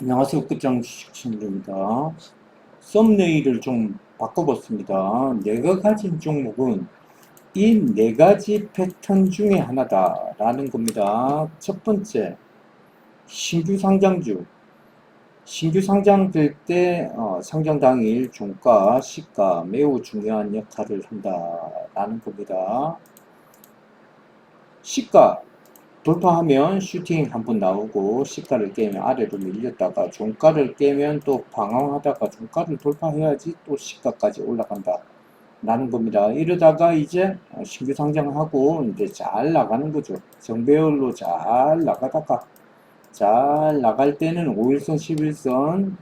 안녕하세요. 끝장 주식신입니다. 썸네일을 좀 바꿔봤습니다. 내가 가진 종목은 이 네 가지 패턴 중에 하나다라는 겁니다. 첫 번째, 신규 상장주. 신규 상장될 때 어, 상장 당일 종가, 시가 매우 중요한 역할을 한다라는 겁니다. 시가 돌파하면 슈팅 한 번 나오고 시가를 깨면 아래로 밀렸다가 종가를 깨면 또 방황하다가 종가를 돌파해야지 또 시가까지 올라간다 라는 겁니다. 이러다가 이제 신규 상장하고 이제 잘 나가는 거죠. 정배열로 잘 나가다가 잘 나갈 때는 5일선 11선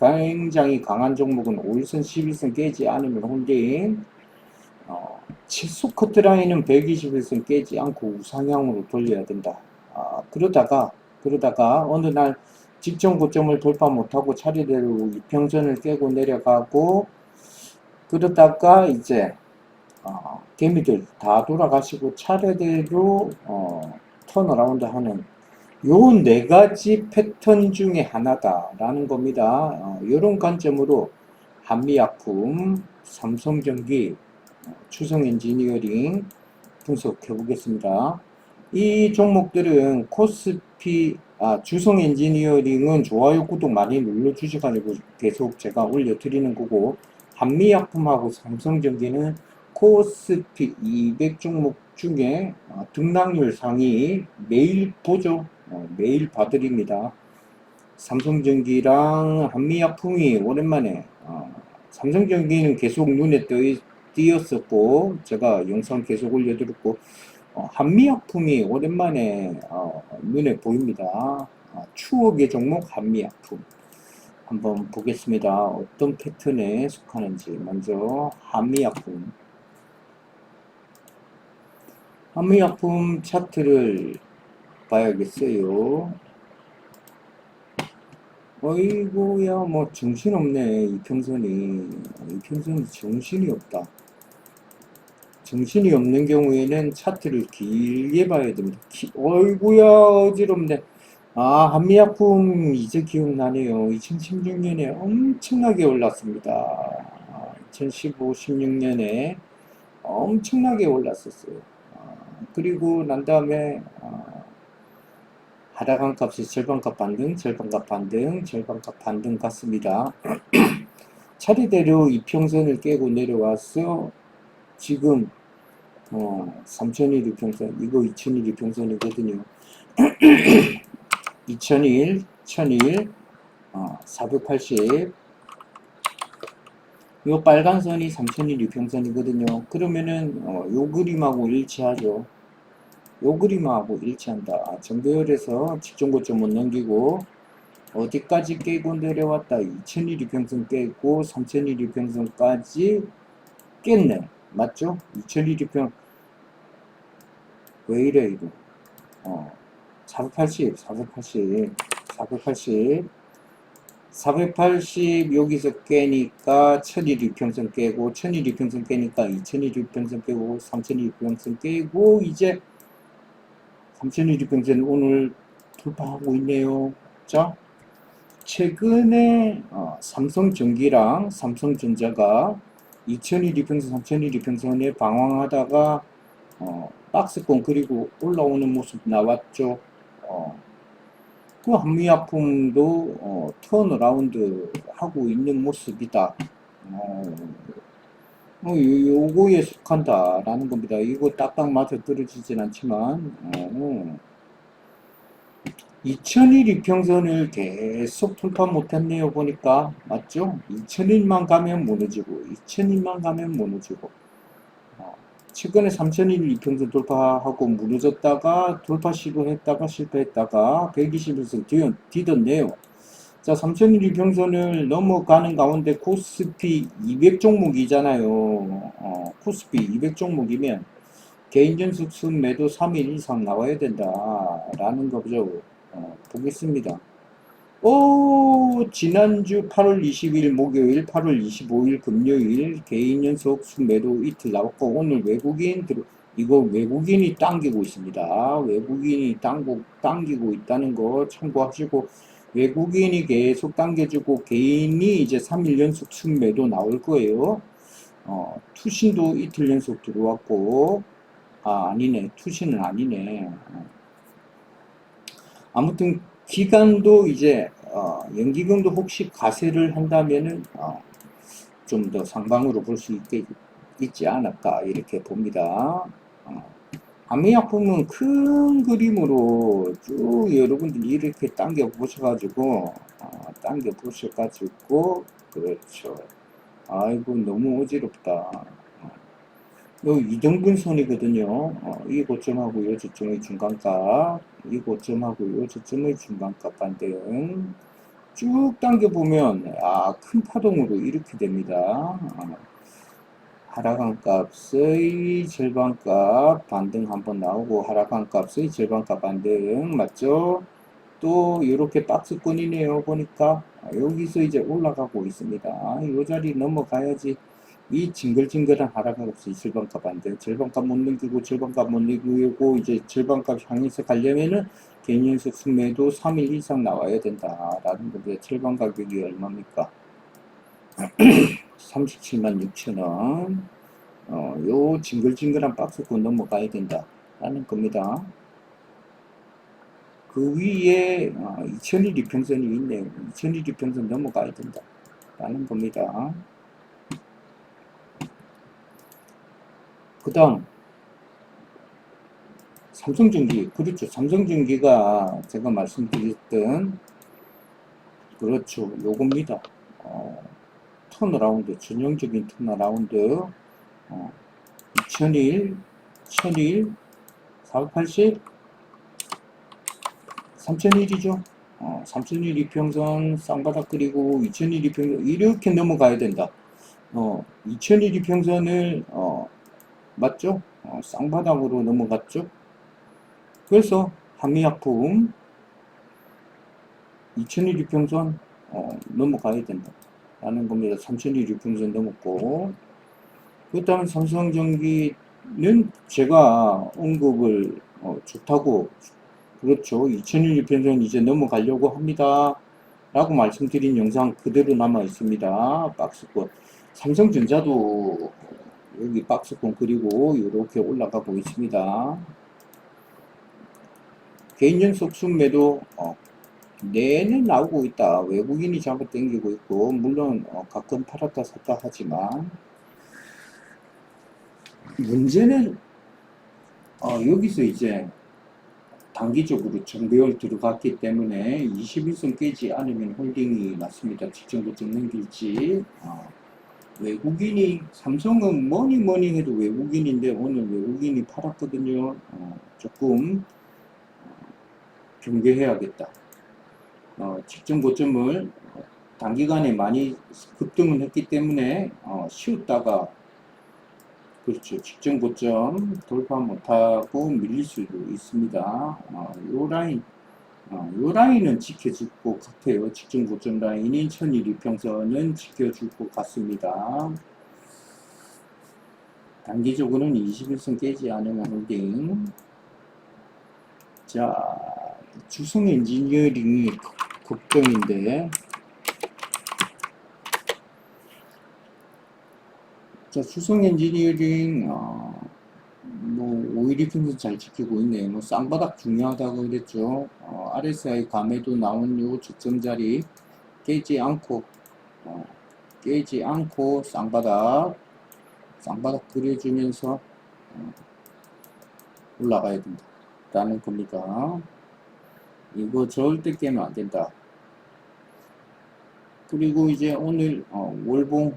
굉장히 강한 종목은 5일선 11선 깨지 않으면 홀딩 어, 치수 커트라인은 121선 깨지 않고 우상향으로 돌려야 된다. 아, 그러다가 그러다가 어느 날 직전 고점을 돌파 못하고 차례대로 이평선을 깨고 내려가고 그러다가 이제 어, 개미들 다 돌아가시고 차례대로 어, 턴어라운드 하는 요 네 가지 패턴 중에 하나다라는 겁니다. 어, 이런 관점으로 한미약품, 삼성전기, 추성 엔지니어링 분석해 보겠습니다. 이 종목들은 코스피, 아, 주성 엔지니어링은 좋아요, 구독 많이 눌러주셔가지고 계속 제가 올려드리는 거고, 한미약품하고 삼성전기는 코스피 200 종목 중에 어, 등락률 상위 매일 보죠. 어, 매일 봐드립니다. 삼성전기랑 한미약품이 오랜만에 어, 삼성전기는 계속 눈에 띄, 띄었었고 제가 영상 계속 올려드렸고 어, 한미약품이 오랜만에 어, 눈에 보입니다. 어, 추억의 종목 한미약품 한번 보겠습니다. 어떤 패턴에 속하는지 먼저 한미약품 한미약품 차트를 봐야겠어요. 어이구야 뭐 정신없네 이평선이 이평선이 정신이 없다. 정신이 없는 경우에는 차트를 길게 봐야 됩니다. 기, 어이구야 어지럽네. 아 한미약품 이제 기억나네요. 2016년에 엄청나게 올랐습니다. 아, 2015, 16년에 엄청나게 올랐었어요. 아, 그리고 난 다음에 아, 하락한 값이 절반값 반등, 절반값 반등, 절반값 반등 같습니다. 차례대로 이평선을 깨고 내려와서 지금 어, 3000일 이평선, 이거 2000일 이평선이거든요. 2001, 1001, 어, 480, 요 빨간 선이 3000일 이평선이거든요. 그러면은 어, 요 그림하고 일치하죠. 요 그림하고 일치한다. 정배열에서 직전 고점 못 넘기고 어디까지 깨고 내려왔다. 2000일 이평선 깨고 3000일 이평선까지 깼네. 맞죠? 2000일 이평 왜 이래 이거? 어, 480, 480, 480, 480 여기서 깨니까 1000일 이평선 깨고 1000일 이평선 깨니까 2000일 이평선 깨고 3000일 이평선 깨고 이제 3000일 평선 오늘 돌파하고 있네요. 자, 최근에 어, 삼성전기랑 삼성전자가 2000일 이평선, 3000일 이평선에 방황하다가 어, 박스권 그리고 올라오는 모습 나왔죠. 어, 그 한미약품도 어, 턴어라운드 하고 있는 모습이다. 어, 어, 요- 요거에 속한다라는 겁니다. 이거 딱딱 맞아 떨어지진 않지만, 어, 2000일 이평선을 계속 돌파 못했네요. 보니까. 맞죠? 2000일만 가면 무너지고, 2000일만 가면 무너지고, 어, 최근에 3000일 이평선 돌파하고 무너졌다가 돌파 시도했다가 실패했다가 121선 뒤, 뒤졌네요. 자, 3000일 이평선을 넘어가는 가운데 코스피 200 종목이잖아요. 어, 코스피 200 종목이면 개인 연속 순매도 3일 이상 나와야 된다라는 거죠. 어, 보겠습니다. 오, 지난주 8월 20일 목요일, 8월 25일 금요일 개인 연속 순매도 이틀 나왔고 오늘 외국인 들어 이거 외국인이 당기고 있습니다. 외국인이 당고, 당기고 있다는 거 참고하시고 외국인이 계속 당겨주고 개인이 이제 3일 연속 순매도 나올 거예요. 어, 투신도 이틀 연속 들어왔고, 아, 아니네. 투신은 아니네. 어. 아무튼 기간도 이제 어, 연기금도 혹시 가세를 한다면은 어, 좀 더 상방으로 볼 수 있게 있지 않을까 이렇게 봅니다. 어, 암미약품은 큰 그림으로 쭉 여러분들이 이렇게 당겨 보셔가지고 어, 당겨 보셔가지고 그렇죠. 아이고 너무 어지럽다. 어, 요 이등분 선이거든요. 어, 이 고점하고 요 저점의 중간값, 이 고점하고 요 저점의 중간값 반대응 쭉 당겨 보면 아 큰 파동으로 이렇게 됩니다. 어, 하락한 값의 절반값 반등 한번 나오고 하락한 값의 절반값 반등 맞죠? 또 이렇게 박스권이네요 보니까 아, 여기서 이제 올라가고 있습니다. 이 자리 넘어가야지 이 징글징글한 하락한 값이 절반값 반등 절반값 못 넘기고 절반값 못 넘기고 이제 절반값 향해서 가려면은 개인 연속 순매도 3일 이상 나와야 된다라는 건데 절반 가격이 얼마입니까? 37만 6천원. 어, 요 징글징글한 박스권 넘어가야 된다 라는 겁니다. 그 위에 어, 2000일 이평선이 있네요. 2000일 이평선 넘어가야 된다 라는 겁니다 그 다음 삼성전기 그렇죠 삼성전기가 제가 말씀드렸던 그렇죠 요겁니다 어, 턴어라운드, 전형적인 턴어라운드, 어, 2001, 1001, 480, 3001이죠. 어, 3001 이평선 쌍바닥 그리고 2001 이평선 이렇게 넘어가야 된다. 어, 2001 이평선을 어, 맞죠? 어, 쌍바닥으로 넘어갔죠. 그래서 한미약품 2001 이평선 어, 넘어가야 된다. 라는 겁니다. 3000이 유풍선 넘었고 그 다음 삼성전기는 제가 언급을 어, 좋다고 그렇죠. 2001 유평선 이제 넘어가려고 합니다. 라고 말씀드린 영상 그대로 남아 있습니다. 박스권 삼성전자도 여기 박스권 그리고 이렇게 올라가고 있습니다. 개인 연속 순매도 어, 내는 나오고 있다. 외국인이 잡아 당기고 있고, 물론 어, 가끔 팔았다 샀다 하지만, 문제는 어, 여기서 이제 단기적으로 정배열 들어갔기 때문에 21선 깨지 않으면 홀딩이 맞습니다. 직전부터 넘길지. 어, 외국인이, 삼성은 뭐니 뭐니 해도 외국인인데 오늘 외국인이 팔았거든요. 어, 조금 어, 경계해야겠다. 어, 직전 고점을 단기간에 많이 급등을 했기 때문에 어, 쉬었다가 그렇죠 직전 고점 돌파 못하고 밀릴 수도 있습니다. 어, 요 라인 어, 요 라인은 지켜줄 것 같아요. 직전 고점 라인인 1001 이평선은 지켜줄 것 같습니다. 단기적으로는 21선 깨지 않으면 홀딩. 자, 주성 엔지니어링이 걱정인데 자 수성 엔지니어링 어, 뭐 오일이 평균 잘 지키고 있네요 뭐 쌍바닥 중요하다고 그랬죠. 어, RSI 감에도 나온 요 저점 자리 깨지 않고 어, 깨지 않고 쌍바닥 쌍바닥 그려주면서 어, 올라가야 된다. 라는 겁니다. 이거 절대 깨면 안 된다. 그리고 이제 오늘 어, 월봉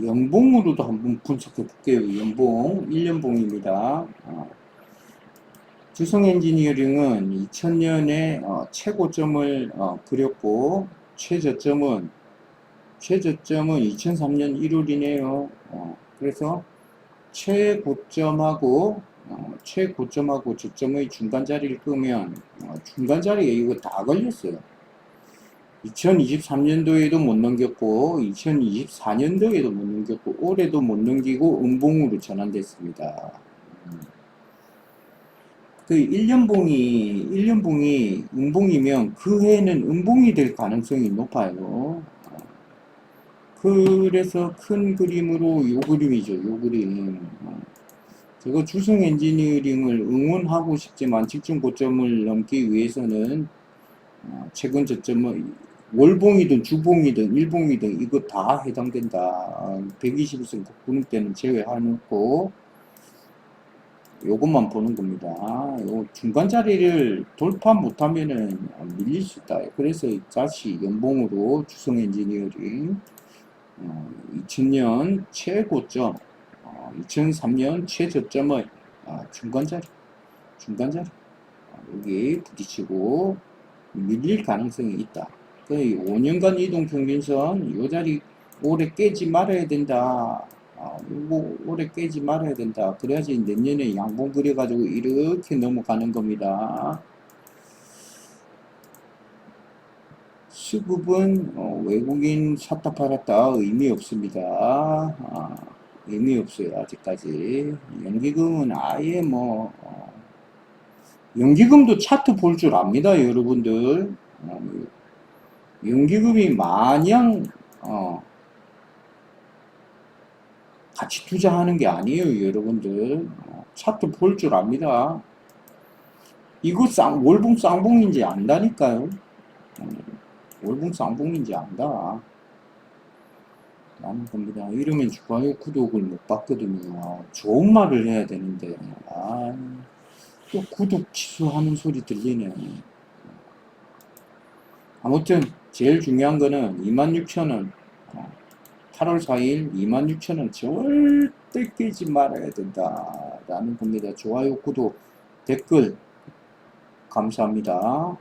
연봉으로도 한번 분석해 볼게요. 연봉 1년봉입니다. 어, 주성 엔지니어링은 2000년에 어, 최고점을 어, 그렸고 최저점은 최저점은 2003년 1월이네요. 어, 그래서 최고점하고 어, 최고점하고 저점의 중간 자리를 끄면 어, 중간 자리에 이거 다 걸렸어요. 2023년도에도 못 넘겼고 2024년도에도 못 넘겼고 올해도 못 넘기고 음봉으로 전환됐습니다. 음. 그 1년봉이 1년봉이 음봉이면 그 해는 음봉이 될 가능성이 높아요. 그래서 큰 그림으로 요 그림이죠. 요 그림. 저거 주성 엔지니어링을 응원하고 싶지만 집중 고점을 넘기 위해서는 어, 최근 저점은 월봉이든 주봉이든 일봉이든 이거 다 해당된다. 120일선 구름 때는 제외해놓고 요것만 보는 겁니다. 요 중간 자리를 돌파 못하면은 밀릴 수 있다. 그래서 다시 연봉으로 주성 엔지니어링 어, 2000년 최고점, 어, 2003년 최저점의 아, 중간 자리, 중간 자리 어, 여기 부딪히고 밀릴 가능성이 있다. 그 5년간 이동 평균선 요 자리 오래 깨지 말아야 된다. 아, 오래 깨지 말아야 된다. 그래야지 내년에 양봉 그려가지고 이렇게 넘어가는 겁니다. 수급은 어, 외국인 샀다 팔았다 의미 없습니다. 아, 의미 없어요 아직까지. 연기금은 아예 뭐 어, 연기금도 차트 볼 줄 압니다 여러분들. 어, 연기금이 마냥 어, 같이 투자하는 게 아니에요 여러분들. 어, 차트 볼 줄 압니다. 이거 쌍 월봉 쌍봉인지 안다니까요. 어, 월봉 쌍봉인지 안다. 라는 겁니다. 이러면 좋아요, 구독을 못 받거든요. 좋은 말을 해야 되는데, 아, 또 구독 취소하는 소리 들리네. 아무튼, 제일 중요한 거는 26,000원, 8월 4일 26,000원 절대 깨지 말아야 된다. 라는 겁니다. 좋아요, 구독, 댓글, 감사합니다.